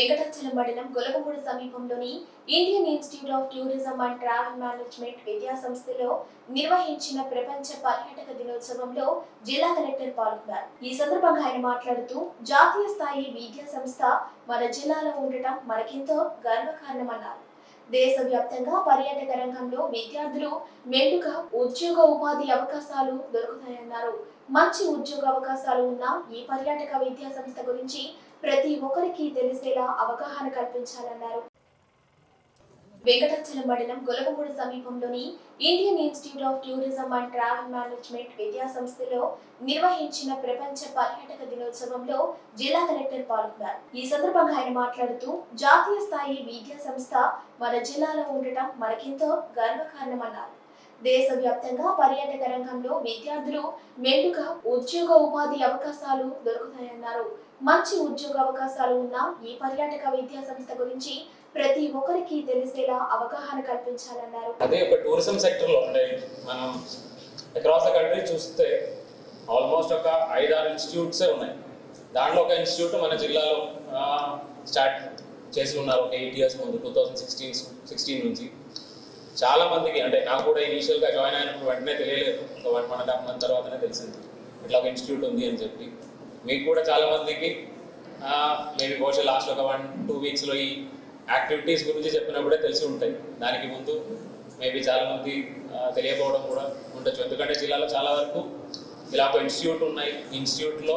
వెంకటాచలం మండలం గొలగమూడు సమీపంలోని Indian institute of tourism and travel management విద్యా సంస్థలో నిర్వహించిన ప్రపంచ పర్యాటక దినోత్సవంలో జిల్లా కలెక్టర్ పాల్గొన్నారు. ఈ సందర్భంగా ఆయన మాట్లాడుతూ జాతీయ స్థాయి విద్యా సంస్థ మన జిల్లాలో ఉండటం మనకెంతో గర్వకారణమన్నారు. దేశవ్యాప్తంగా పర్యాటక రంగంలో విద్యార్థులు మెండుగా ఉద్యోగ ఉపాధి అవకాశాలు దొరుకుతాయన్నారు. మంచి ఉద్యోగ అవకాశాలు ఉన్న ఈ పర్యాటక విద్యా సంస్థ గురించి ప్రతి ఒక్కరికి తెలిసేలా అవగాహన కల్పించాలన్నారు. వెంకటాచలం మండలం గొలగమూడు సమీపంలోని Indian institute of tourism and travel management విద్యా సంస్థలో నిర్వహించిన ప్రపంచ పర్యాటక దినోత్సవంలో జిల్లా కలెక్టర్ పాల్గొన్నారు. ఈ సందర్భంగా ఆయన మాట్లాడుతూ జాతీయ స్థాయి విద్యా సంస్థ మన జిల్లాలో ఉండటం మనకెంతో గర్వకారణమన్నారు. దేశవ్యాప్తంగా పర్యాటక రంగంలో విద్యార్థులు మెండుగా ఉద్యోగ ఉపాధి అవకాశాలు దొరుకుతాయన్నారు. మంచి ఉద్యోగ అవకాశాలు ఉన్న ఈ పర్యాటక విద్యా సంస్థ గురించి ప్రతి ఒక్కరికి తెలిసేలా అవగాహన కల్పించాలన్నారు. అదే ఒక టూరిజం సెక్టర్లో అంటే మనం అక్రాస్ ద కంట్రీ చూస్తే ఆల్మోస్ట్ ఒక ఐదారు ఇన్స్టిట్యూట్సే ఉన్నాయి. దాంట్లో ఒక ఇన్స్టిట్యూట్ మన జిల్లాలో స్టార్ట్ చేసి ఉన్నారు. ఒక ఎయిట్ ఇయర్స్ ముందు టూ థౌజండ్ సిక్స్టీన్ సిక్స్టీన్ నుంచి. చాలా మందికి అంటే నాకు కూడా ఇనీషియల్గా జాయిన్ అయినప్పుడు వెంటనే తెలియలేదు. ఒక one one and half month తర్వాతనే తెలిసింది. ఇట్లా ఒక ఇన్స్టిట్యూట్ ఉంది అని చెప్పి. మీకు కూడా చాలా మందికి మేబీ బహుశా లాస్ట్ ఒక వన్ టూ వీక్స్లో ఈ యాక్టివిటీస్ గురించి చెప్పినప్పుడే తెలిసి ఉంటాయి. దానికి ముందు మేబీ చాలా మంది తెలియకపోవడం కూడా ఉండొచ్చు. ఎందుకంటే జిల్లాలో చాలా వరకు ఇలా ఒక ఇన్స్టిట్యూట్ ఉన్నాయి. ఇన్స్టిట్యూట్లో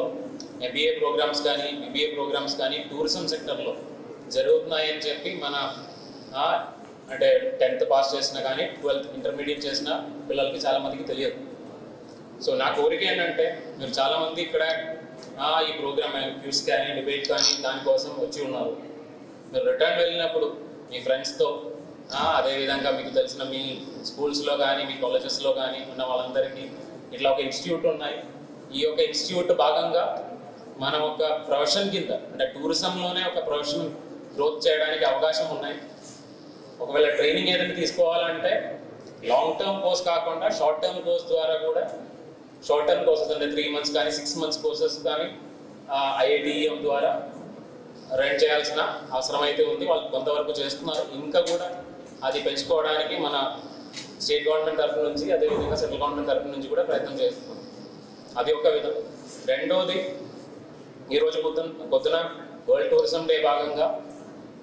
ఎంబీఏ ప్రోగ్రామ్స్ కానీ ఎంబీఏ ప్రోగ్రామ్స్ కానీ టూరిజం సెక్టర్లో జరుగుతున్నాయని చెప్పి మన అంటే టెన్త్ పాస్ చేసినా కానీ ట్వెల్త్ ఇంటర్మీడియట్ చేసిన పిల్లలకి చాలామందికి తెలియదు. సో నా కోరిక ఏంటంటే మీరు చాలామంది ఇక్కడ ఈ ప్రోగ్రామ్ క్యూస్ కానీ డిబేట్ కానీ దానికోసం వచ్చి ఉన్నారు. మీరు రిటర్న్ వెళ్ళినప్పుడు మీ ఫ్రెండ్స్తో అదేవిధంగా మీకు తెలిసిన మీ స్కూల్స్లో కానీ మీ కాలేజెస్లో కానీ ఉన్న వాళ్ళందరికీ ఇట్లా ఒక ఇన్స్టిట్యూట్ ఉన్నాయి. ఈ యొక్క ఇన్స్టిట్యూట్ భాగంగా మనం ఒక ప్రొఫెషన్ కింద అంటే టూరిజంలోనే ఒక ప్రొఫెషన్ గ్రోత్ చేయడానికి అవకాశం ఉన్నాయి. ఒకవేళ ట్రైనింగ్ ఏదైనా తీసుకోవాలంటే లాంగ్ టర్మ్ కోర్స్ కాకుండా షార్ట్ టర్మ్ కోర్స్ ద్వారా కూడా షార్ట్ టర్మ్ కోర్సెస్ అంటే త్రీ మంత్స్ కానీ సిక్స్ మంత్స్ కోర్సెస్ కానీ ఐఐటిఎం ద్వారా రన్ చేయాల్సిన అవసరం అయితే ఉంది. వాళ్ళు కొంతవరకు చేస్తున్నారు. ఇంకా కూడా అది పెంచుకోవడానికి మన స్టేట్ గవర్నమెంట్ తరఫు నుంచి అదేవిధంగా సెంట్రల్ గవర్నమెంట్ తరఫు నుంచి కూడా ప్రయత్నం చేస్తున్నాం. అది ఒక విధం. రెండోది ఈరోజు పొద్దున పొద్దున వరల్డ్ టూరిజం డే భాగంగా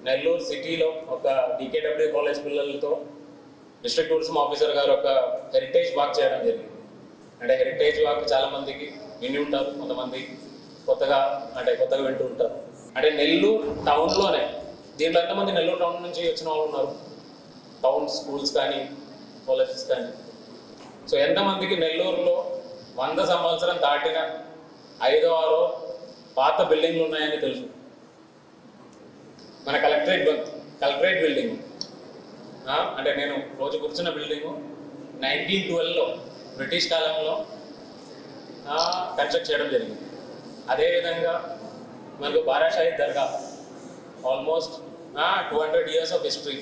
నెల్లూరు సిటీలో ఒక డికేడబ్ల్యూ కాలేజ్ పిల్లలతో డిస్ట్రిక్ట్ టూరిజం ఆఫీసర్ గారు ఒక హెరిటేజ్ వాక్ చేయడం జరిగింది. అంటే హెరిటేజ్ వాక్ చాలా మందికి విని ఉంటారు కొంతమంది కొత్తగా అంటే కొత్తగా వింటూ ఉంటారు. అంటే నెల్లూరు టౌన్లోనే దీంట్లో ఎంతమంది నెల్లూరు టౌన్ నుంచి వచ్చిన వాళ్ళు ఉన్నారు? టౌన్ స్కూల్స్ కానీ కాలేజెస్ కానీ. సో ఎంతమందికి నెల్లూరులో వంద సంవత్సరం దాటిన ఐదో ఆరో పాత బిల్డింగ్లు ఉన్నాయని తెలుసు. మన కలెక్టరేట్ కలెక్టరేట్ బిల్డింగ్ అంటే నేను రోజు కూర్చున్న బిల్డింగ్ నైన్టీన్ ట్వెల్వ్లో బ్రిటిష్ కాలంలో కన్స్ట్రక్ట్ చేయడం జరిగింది. అదేవిధంగా మనకు Barashahi Dargah almost two hundred years of history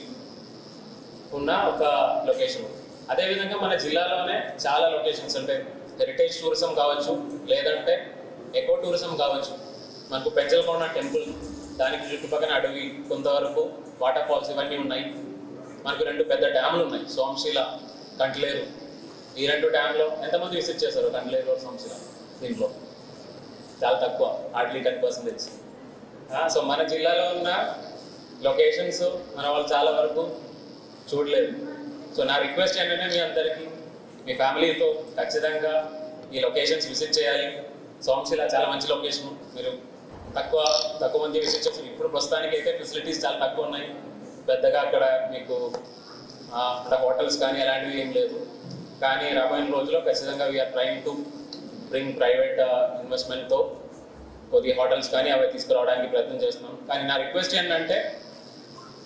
ఉన్న ఒక లొకేషన్ అదేవిధంగా మన జిల్లాలోనే చాలా లొకేషన్స్ అంటే హెరిటేజ్ టూరిజం కావచ్చు లేదంటే ఎకో టూరిజం కావచ్చు. మనకు పెంచలకొండ టెంపుల్ దానికి చుట్టుపక్కల అడవి కొంతవరకు వాటర్ ఫాల్స్ ఇవన్నీ ఉన్నాయి. మనకు రెండు పెద్ద డ్యాములు ఉన్నాయి సోమశీల కంట్లేరు. ఈ రెండు డ్యామ్లో ఎంతమంది విజిట్ చేశారు కంట్లేరు సోమశీల? దీంట్లో. చాలా తక్కువ హార్డ్లీ టెన్ పర్సెంటేజ్ సో మన జిల్లాలో ఉన్న లొకేషన్స్ మన వాళ్ళు చాలా వరకు చూడలేదు. సో నా రిక్వెస్ట్ ఏంటంటే మీ అందరికీ మీ ఫ్యామిలీతో ఖచ్చితంగా ఈ లొకేషన్స్ విజిట్ చేయాలి. సోమశిల చాలా మంచి లొకేషన్ మీరు తక్కువ తక్కువ మంది విజిట్ చేస్తారు ఇప్పుడు ప్రస్తుతానికి అయితే ఫెసిలిటీస్ చాలా తక్కువ ఉన్నాయి. పెద్దగా అక్కడ మీకు అక్కడ హోటల్స్ కానీ అలాంటివి ఏం లేదు. కానీ రాబోయే రోజుల్లో ఖచ్చితంగా we are trying to bring private ఇన్వెస్ట్మెంట్తో కొద్ది హోటల్స్ కానీ అవి తీసుకురావడానికి ప్రయత్నం చేస్తున్నాం. కానీ నా రిక్వెస్ట్ ఏంటంటే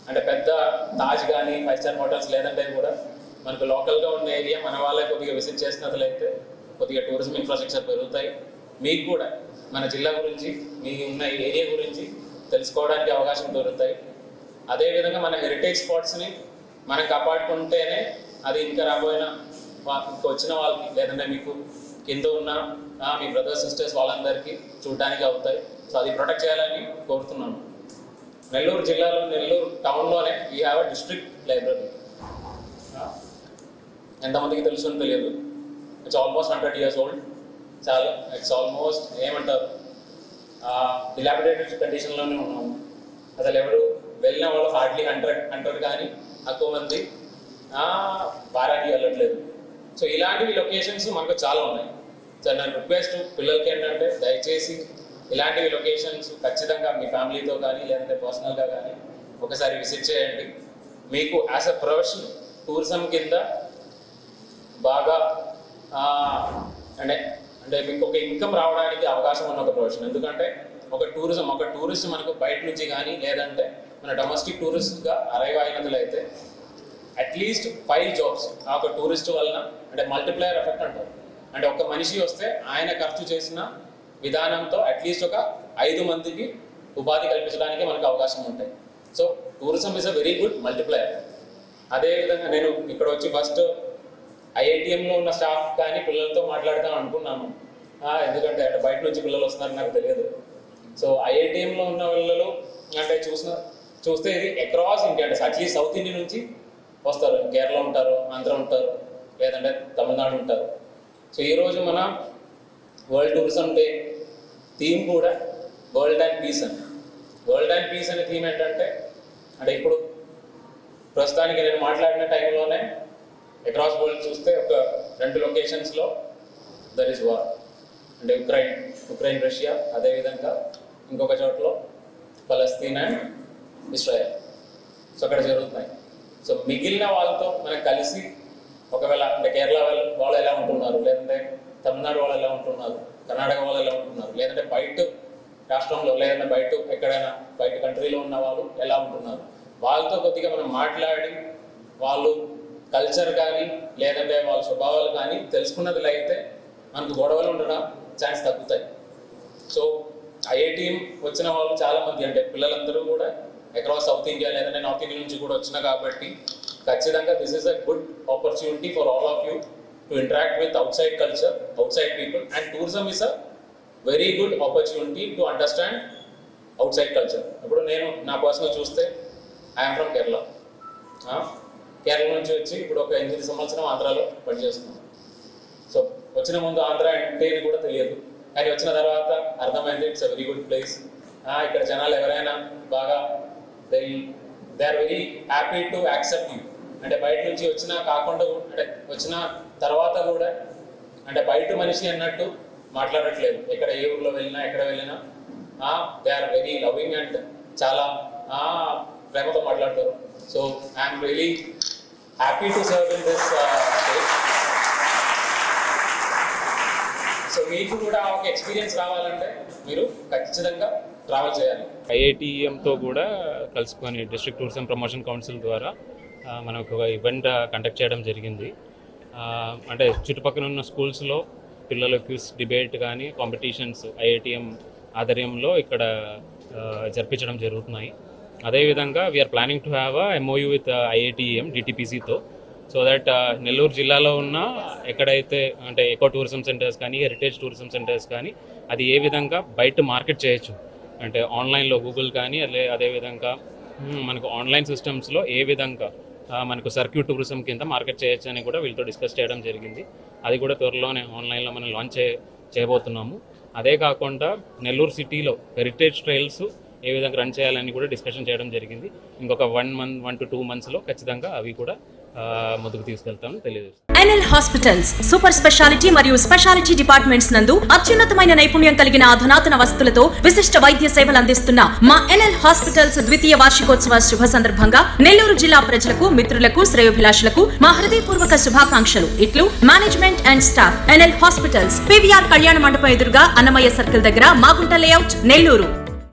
అంటే పెద్ద తాజ్ కానీ ఫైవ్ స్టార్ హోటల్స్ లేదంటే కూడా మనకు లోకల్గా ఉన్న ఏరియా మన వాళ్ళే కొద్దిగా విజిట్ చేసినట్లయితే కొద్దిగా టూరిజం ఇన్ఫ్రాస్ట్రక్చర్ పెరుగుతాయి. మీకు కూడా మన జిల్లా గురించి మీ ఉన్న ఏరియా గురించి తెలుసుకోవడానికి అవకాశం దొరుకుతాయి. అదేవిధంగా మన హెరిటేజ్ స్పాట్స్ని మనం కాపాడుకుంటేనే అది ఇంకా రాబోయిన ఇంకా వచ్చిన వాళ్ళకి లేదంటే మీకు కింద ఉన్న మీ బ్రదర్స్ సిస్టర్స్ వాళ్ళందరికీ చూడడానికి అవుతాయి. సో అది ప్రొటెక్ట్ చేయాలని కోరుతున్నాను. నెల్లూరు జిల్లాలో నెల్లూరు టౌన్లోనే ఈ హ్యావ్ అ డిస్ట్రిక్ట్ లైబ్రరీ ఎంతమందికి తెలుసు తెలియదు. It's almost hundred years old చాలా ఇట్స్ ఆల్మోస్ట్ ఏమంటారు? డిలాబిడేటెడ్ కండిషన్లోనే ఉన్నాము. అసలు ఎవరు వెళ్ళిన వాళ్ళు హార్డ్లీ హండ్రెడ్ హండ్రెడ్ కానీ తక్కువ మంది వారానికి వెళ్ళట్లేదు. సో ఇలాంటివి లొకేషన్స్ మనకు చాలా ఉన్నాయి. సో నా రిక్వెస్ట్ పిల్లలకి ఏంటంటే దయచేసి ఇలాంటివి లొకేషన్స్ ఖచ్చితంగా మీ ఫ్యామిలీతో కానీ లేదంటే పర్సనల్గా కానీ ఒకసారి విజిట్ చేయండి. మీకు యాజ్ అ ప్రొఫెషన్ టూరిజం కింద బాగా అంటే అంటే మీకు ఒక ఇన్కమ్ రావడానికి అవకాశం ఉన్న ఒక ప్రొఫెషన్ ఎందుకంటే ఒక టూరిజం ఒక టూరిస్ట్ మనకు బయట నుంచి కానీ లేదంటే మన డొమెస్టిక్ టూరిస్ట్గా అరైవ్ అయినట్లయితే అట్లీస్ట్ ఫైవ్ జాబ్స్ ఆ ఒక టూరిస్ట్ వలన అంటే మల్టిప్లయర్ ఎఫెక్ట్ అంటారు. అంటే ఒక మనిషి వస్తే ఆయన ఖర్చు చేసిన విధానంతో అట్లీస్ట్ ఒక ఐదు మందికి ఉపాధి కల్పించడానికి మనకు అవకాశం ఉంటాయి. So tourism is a very good multiplier అదేవిధంగా నేను ఇక్కడ వచ్చి ఫస్ట్ ఐఐటిఎంలో ఉన్న స్టాఫ్ కానీ పిల్లలతో మాట్లాడదాం అనుకున్నాను. ఎందుకంటే అటు బయట నుంచి పిల్లలు వస్తున్నారని నాకు తెలియదు. సో ఐఐటిఎంలో ఉన్న పిల్లలు అంటే చూసిన చూస్తే ఇది అక్రాస్ ఇండియా అంటే అట్లీస్ట్ సౌత్ ఇండియా నుంచి వస్తారు. కేరళ ఉంటారు ఆంధ్ర ఉంటారు లేదంటే తమిళనాడు ఉంటారు. సో ఈరోజు మన వరల్డ్ టూరిజం డే థీమ్ కూడా వరల్డ్ అండ్ పీస్ అని. వరల్డ్ అండ్ పీస్ అనే థీమ్ ఏంటంటే అంటే ఇప్పుడు ప్రస్తుతానికి నేను మాట్లాడిన టైంలోనే అక్రాస్ వరల్డ్ చూస్తే ఒక రెండు లొకేషన్స్లో దర్ ఇస్ వార్ అంటే ఉక్రెయిన్ ఉక్రెయిన్ రష్యా అదేవిధంగా ఇంకొక చోట్ల ఫలస్తీన్ అండ్ ఇస్రాయల్ సో అక్కడ జరుగుతున్నాయి. సో మిగిలిన వాళ్ళతో మనం కలిసి ఒకవేళ అంటే కేరళ వాళ్ళు వాళ్ళు ఎలా ఉంటున్నారు? లేదంటే తమిళనాడు వాళ్ళు ఎలా ఉంటున్నారు? కర్ణాటక వాళ్ళు ఎలా ఉంటున్నారు? లేదంటే బయట రాష్ట్రంలో లేదంటే బయట ఎక్కడైనా బయట కంట్రీలో ఉన్న వాళ్ళు ఎలా ఉంటున్నారు? వాళ్ళతో కొద్దిగా మనం మాట్లాడి వాళ్ళు కల్చర్ కానీ లేదంటే వాళ్ళ స్వభావాలు కానీ తెలుసుకున్నది అయితే మనకు గొడవలు ఉండడం ఛాన్స్ తగ్గుతాయి. సో ఐఐటి వచ్చిన వాళ్ళు చాలా మంది అంటే పిల్లలందరూ కూడా అక్రాస్ సౌత్ ఇండియా లేదంటే నార్త్ ఇండియా నుంచి కూడా వచ్చిన కాబట్టి ఖచ్చితంగా this is a good opportunity for all of you to interact with outside culture outside people and tourism is a very good opportunity to understand outside culture ఇప్పుడు నేను నా personal చూస్తే ఐఎమ్ ఫ్రమ్ కేరళ కేరళ నుంచి వచ్చి ఇప్పుడు ఒక ఎనిమిది సంవత్సరం ఆంధ్రాలో పనిచేస్తున్నాను సో వచ్చిన ముందు ఆంధ్ర అంటే కూడా తెలియదు. కానీ వచ్చిన తర్వాత అర్థమైంది it's a very good place ఇక్కడ జనాలు ఎవరైనా బాగా they they are very happy to accept you అంటే బయట నుంచి వచ్చినా కాకుండా అంటే వచ్చిన తర్వాత కూడా అంటే బయట మనిషి అన్నట్టు మాట్లాడట్లేదు. ఎక్కడ ఏ ఊర్లో వెళ్ళినా ఎక్కడ వెళ్ళినా they are very loving and చాలా ప్రేమతో మాట్లాడతారు. So I'm really happy to serve in this state so మీకు కూడా ఒక ఎక్స్పీరియన్స్ రావాలంటే మీరు ఖచ్చితంగా ట్రావెల్ చేయాలి. ఐఐటిఎంతో కూడా కలుసుకొని డిస్ట్రిక్ట్ టూరిజం ప్రమోషన్ కౌన్సిల్ ద్వారా మనకు మనం ఒక ఈవెంట్ కండక్ట్ చేయడం జరిగింది. అంటే చుట్టుపక్కల ఉన్న స్కూల్స్లో పిల్లల డిబేట్ కానీ కాంపిటీషన్స్ ఐఐటిఎం ఆధ్వర్యంలో ఇక్కడ జరిపించడం జరుగుతున్నాయి. అదేవిధంగా we are planning to have MOU with IITM డిటిపిసితో so that Nellore జిల్లాలో ఉన్న ఎక్కడైతే అంటే ఎకో టూరిజం సెంటర్స్ కానీ హెరిటేజ్ టూరిజం సెంటర్స్ కానీ అది ఏ విధంగా బయట మార్కెట్ చేయొచ్చు? అంటే ఆన్లైన్లో గూగుల్ కానీ అదే అదేవిధంగా మనకు ఆన్లైన్ సిస్టమ్స్లో ఏ విధంగా మనకు సర్క్యూట్ టూరిజం కింద మార్కెట్ చేయొచ్చు అని కూడా వీళ్ళతో డిస్కస్ చేయడం జరిగింది. అది కూడా త్వరలోనే ఆన్లైన్లో మనం లాంచ్ చే చేయబోతున్నాము. అదే కాకుండా నెల్లూరు సిటీలో హెరిటేజ్ ట్రైల్స్ ఏ విధంగా రన్ చేయాలని కూడా డిస్కషన్ చేయడం జరిగింది. ఇంకొక one month one to two మంత్స్లో ఖచ్చితంగా అవి కూడా ముందుకు తీసుకెళ్తామని తెలియజేస్తాం. ఎన్ఎల్ హాస్పిటల్స్ సూపర్ స్పెషాలిటీ మరియు స్పెషాలిటీ డిపార్ట్మెంట్స్ నందు అత్యున్నతమైన నైపుణ్యం కలిగిన అధునాతన వస్తువులతో విశిష్ట వైద్య సేవలు అందిస్తున్న మా ఎన్ఎల్ హాస్పిటల్స్ ద్వితీయ వార్షికోత్సవ శుభ సందర్భంగా నెల్లూరు జిల్లా ప్రజలకు మిత్రులకు శ్రేయోభిలాషులకు మా హృదయపూర్వక శుభాకాంక్షలు. ఇట్లు management and staff NL hospitals PVR కళ్యాణ మండపం ఎదురుగా అన్నమయ్య సర్కిల్ దగ్గర మాగుంట లేఅవుట్ నెల్లూరు.